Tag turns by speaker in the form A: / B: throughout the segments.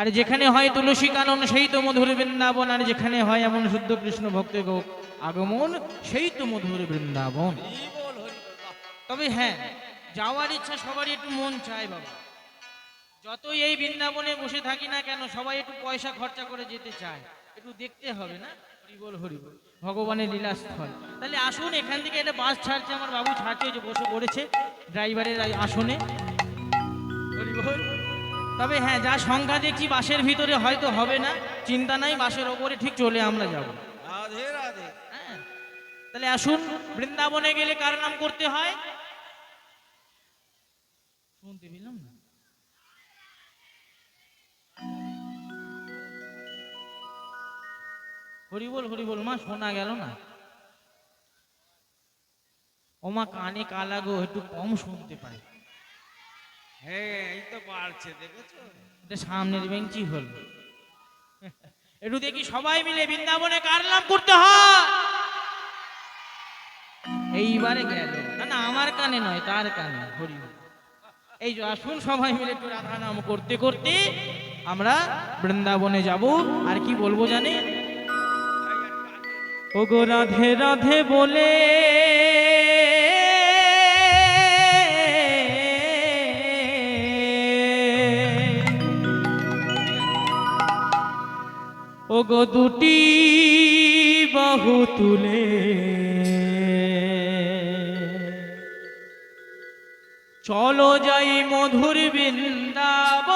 A: আর যেখানে হয় তুলসী কানন, সেই তো মধুর বৃন্দাবন। আর যেখানে হয় এমন শুদ্ধ কৃষ্ণ ভক্ত আগমন, সেই তো মধুর বৃন্দাবন। তবে হ্যাঁ যাওয়ার ইচ্ছা সবারই একটু মন চায় বাবা। যতই এই বৃন্দাবনে বসে থাকি না কেন, সবাই একটু পয়সা খরচা করে যেতে চায়। একটু দেখতে হবে না? হরিবল হরিবল। ভগবানের লীলাস্থল। তাহলে আসুন, এখান থেকে একটা বাস ছাড়ছে, আমার বাবু ছাড়ছে যে বসে পড়েছে ড্রাইভারের আসনে। হরিবল। তবে হ্যাঁ যা সংখ্যা দেখছি বাসের ভিতরে হয়তো হবে না। চিন্তা নাই বাসের ওপরে ঠিক চলে আমরা যাব।
B: রাধে রাধে।
A: হ্যাঁ তাহলে আসুন বৃন্দাবনে গেলে কার নাম করতে হয়? শুনতে পেলাম না। হরি বল হরি বল মা শোনা গেল না। ও মা কানে কালা গো একটু কম শুনতে পাই। সামনের বেঞ্চি হল? একটু দেখি সবাই মিলে বৃন্দাবনে করতে এইবারে গেল। না না, আমার কানে নয়, তার কানে, হরি এই যে আসুন সবাই মিলে একটু রাধা নাম করতে করতে আমরা বৃন্দাবনে যাব। আর কি বলব জানে ও গো রাধে রাধে বলে ও গো দুটি বাহু তুলে। চলো যাই মধুর বৃন্দাব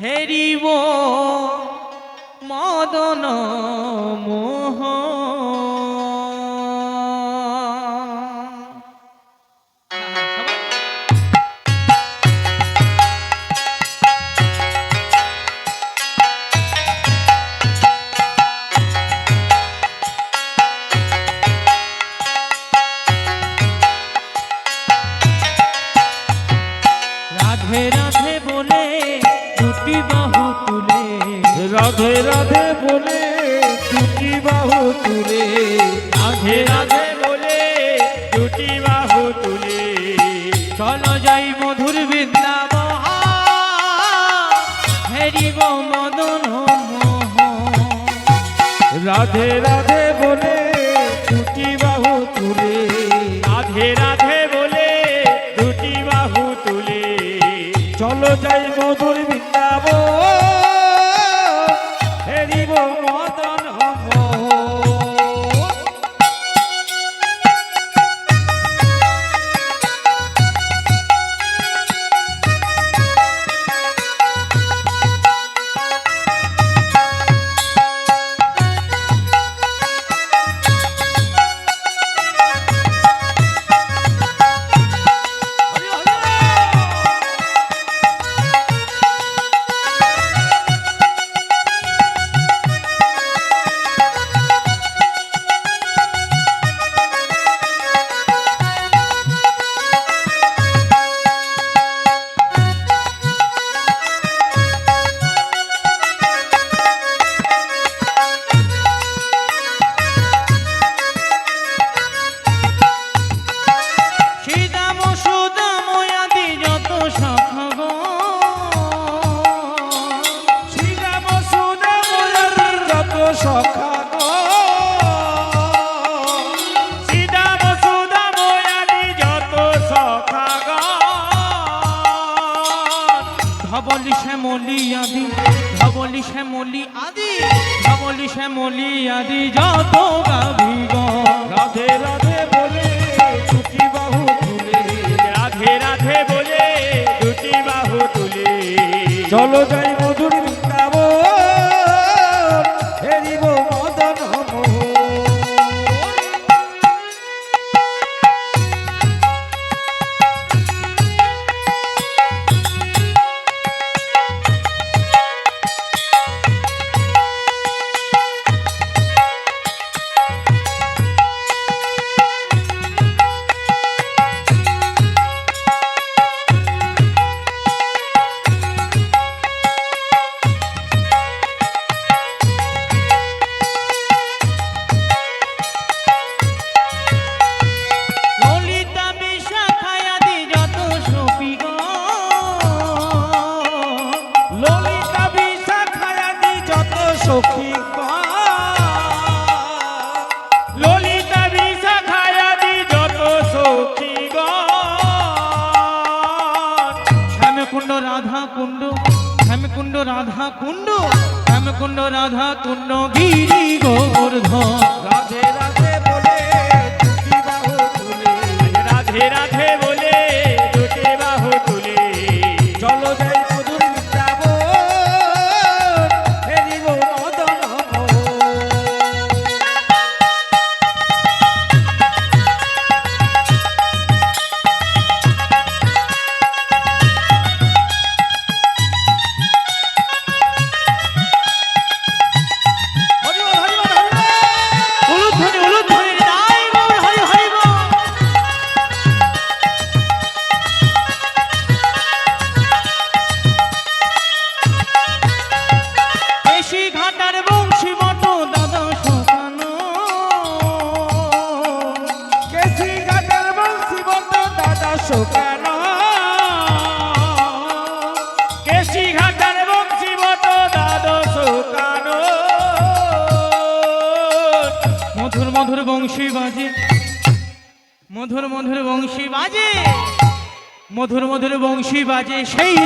A: হেরিব মদন মোহ রাধে রাধে বলে, দুটি বাহু তুলে।
C: রাধে রাধে বলে, দুটি বাহু তুলে।
A: চলো যাই মধুর বৃন্দাব হেরিব মদন
C: রাধে রাধে বলে, দুটি
A: ধবলি শ্যামলি আদি ধবলি শ্যামলি আদি ধবলি শ্যামলি আদি যত
C: রাধে রাধে বলে দুটি বাহু তুলে রাধে রাধে বলে দুটি বাহু তুলে চলো যাই
A: কুণ্ড শ্যামকুণ্ড রাধা কুণ্ড গিরি গোবর্ধন
C: রাধে রাধে। করছ কেন? কেশিঘাটার বংশীবত দ্বাদশ কান। মধুর
A: মধুর বংশী বাজে। মধুর মধুর বংশী বাজে। মধুর মধুর বংশী বাজে সেই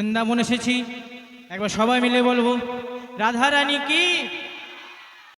A: বৃন্দাবন এসেছি। একবার সবাই মিলে বলব রাধারানী কি?